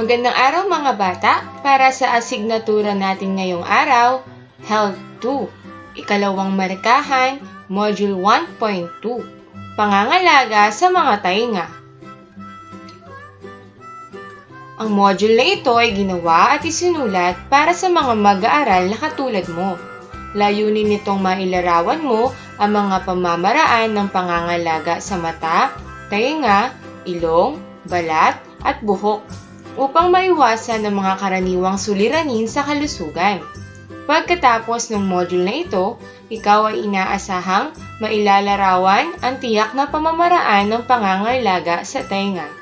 Magandang araw mga bata! Para sa asignatura natin ngayong araw, Health 2, ikalawang markahan, Module 1.2, Pangangalaga sa mga tainga. Ang module na ito ay ginawa at isinulat para sa mga mag-aaral na katulad mo. Layunin nitong mailarawan mo ang mga pamamaraan ng pangangalaga sa mata, tainga, ilong, balat, at buhok upang maiwasan ang mga karaniwang suliranin sa kalusugan. Pagkatapos ng module na ito, ikaw ay inaasahang mailalarawan ang tiyak na pamamaraan ng pangangalaga sa tainga.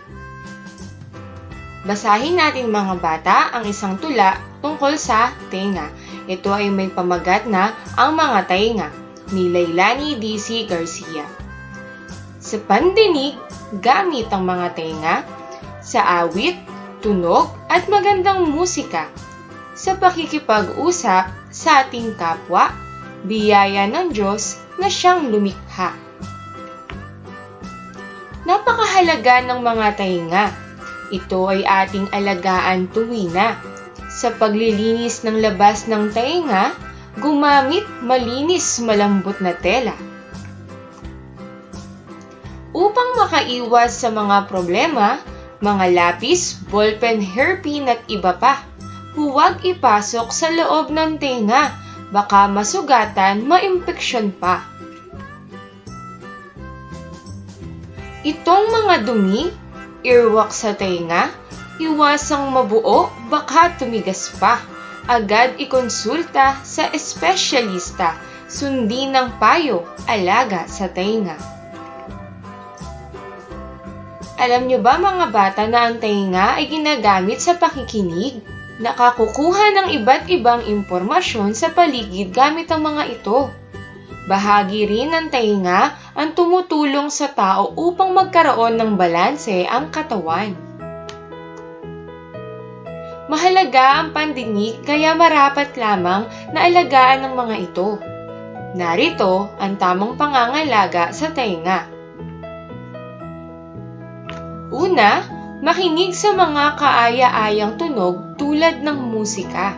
Basahin natin mga bata ang isang tula tungkol sa tenga. Ito ay may pamagat na ang mga tainga ni Lailani D.C. Garcia. Sa pandinig, gamit ang mga tenga, sa awit, tunog at magandang musika. Sa pakikipag-usap sa ating kapwa, biyaya ng Diyos na siyang lumikha. Napakahalaga ng mga tainga. Ito ay ating alagaan tuwina. Sa paglilinis ng labas ng tainga, gumamit malinis malambot na tela. Upang makaiwas sa mga problema, mga lapis, ballpen, hairpin at iba pa, huwag ipasok sa loob ng tenga, baka masugatan, maimpeksyon pa. Itong mga dumi, earwax sa tenga, iwasang mabuo, baka tumigas pa. Agad ikonsulta sa espesyalista, sundin ng payo, alaga sa tenga. Alam nyo ba mga bata na ang tenga ay ginagamit sa pakikinig? Nakakukuha ng iba't ibang impormasyon sa paligid gamit ang mga ito. Bahagi rin ng tainga ang tumutulong sa tao upang magkaroon ng balanse ang katawan. Mahalaga ang pandinig kaya marapat lamang na alagaan ng mga ito. Narito ang tamang pangangalaga sa tainga. Una, makinig sa mga kaaya-ayang tunog tulad ng musika.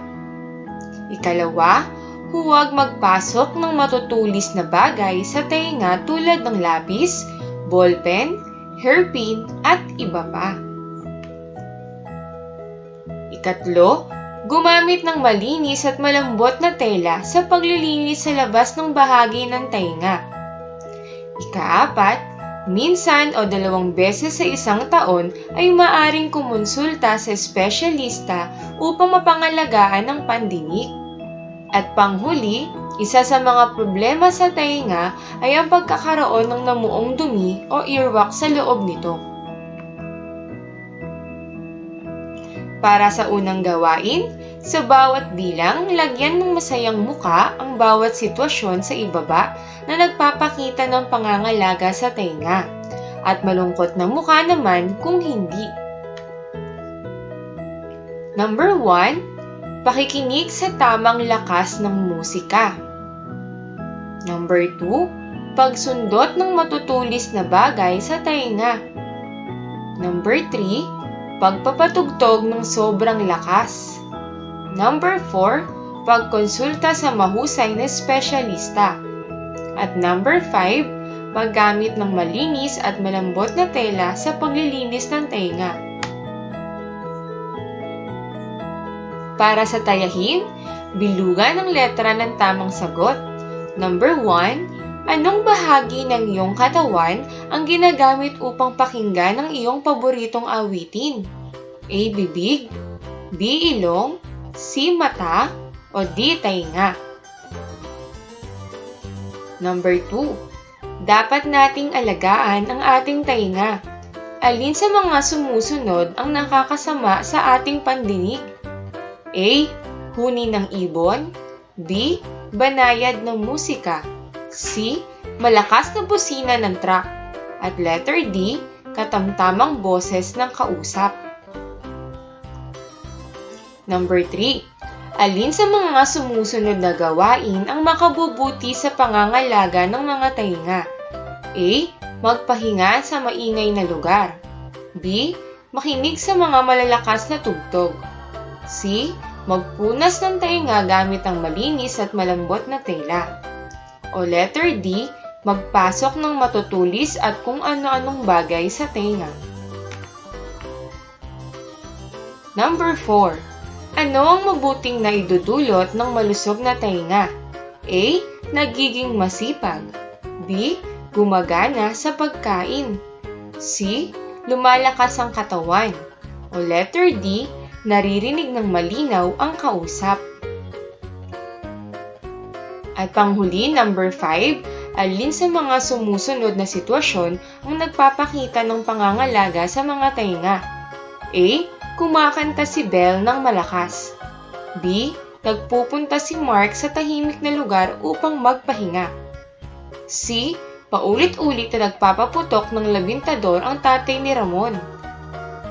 Ikalawa, huwag magpasok ng matutulis na bagay sa tenga tulad ng lapis, ballpen, hairpin, at iba pa. Ikatlo, gumamit ng malinis at malambot na tela sa paglilinis sa labas ng bahagi ng tenga. Ikaapat, minsan o dalawang beses sa isang taon ay maaring kumonsulta sa espesyalista upang mapangalagaan ang pandinig. At panghuli, isa sa mga problema sa tainga ay ang pagkakaroon ng namuong dumi o earwax sa loob nito. Para sa unang gawain, sa bawat bilang, lagyan ng masayang muka ang bawat sitwasyon sa ibaba na nagpapakita ng pangangalaga sa tainga at malungkot na muka naman kung hindi. Number 1, pakikinig sa tamang lakas ng musika. Number 2, pagsundot ng matutulis na bagay sa tainga. Number 3, pagpapatugtog ng sobrang lakas. Number 4, pagkonsulta sa mahusay na espesyalista. At number 5, paggamit ng malinis at malambot na tela sa paglilinis ng tenga. Para sa tayahin, bilugan ang letra ng tamang sagot. Number 1, anong bahagi ng iyong katawan ang ginagamit upang pakinggan ang iyong paboritong awitin? A. Bibig B. Ilong C. Mata o D. Tainga Number 2. Dapat nating alagaan ang ating tainga. Alin sa mga sumusunod ang nakakasama sa ating pandinig? A. Huni ng ibon B. Banayad ng musika C. Malakas na busina ng truck At letter D. Katamtamang boses ng kausap Number 3. Alin sa mga sumusunod na gawain ang makabubuti sa pangangalaga ng mga tainga? A. Magpahinga sa maingay na lugar. B. Makinig sa mga malalakas na tugtog. C. Magpunas ng tainga gamit ang malinis at malambot na tela. O letter D. Magpasok ng matutulis at kung ano-anong bagay sa tenga. Number 4. Ano ang mabuting na idudulot ng malusog na tainga? A. Nagiging masipag. B. Gumagana sa pagkain. C. Lumalakas ang katawan. O letter D. Naririnig ng malinaw ang kausap. At panghuli, number 5, alin sa mga sumusunod na sitwasyon ang nagpapakita ng pangangalaga sa mga tainga? A. Kumakanta si Belle ng malakas. B. Nagpupunta si Mark sa tahimik na lugar upang magpahinga. C. Paulit-ulit na nagpapaputok ng labintador ang tatay ni Ramon.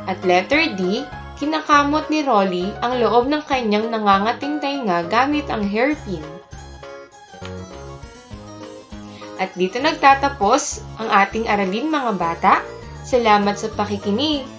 At letter D. Kinakamot ni Rolly ang loob ng kanyang nangangating tainga gamit ang hairpin. At dito nagtatapos ang ating aralin mga bata. Salamat sa pakikinig.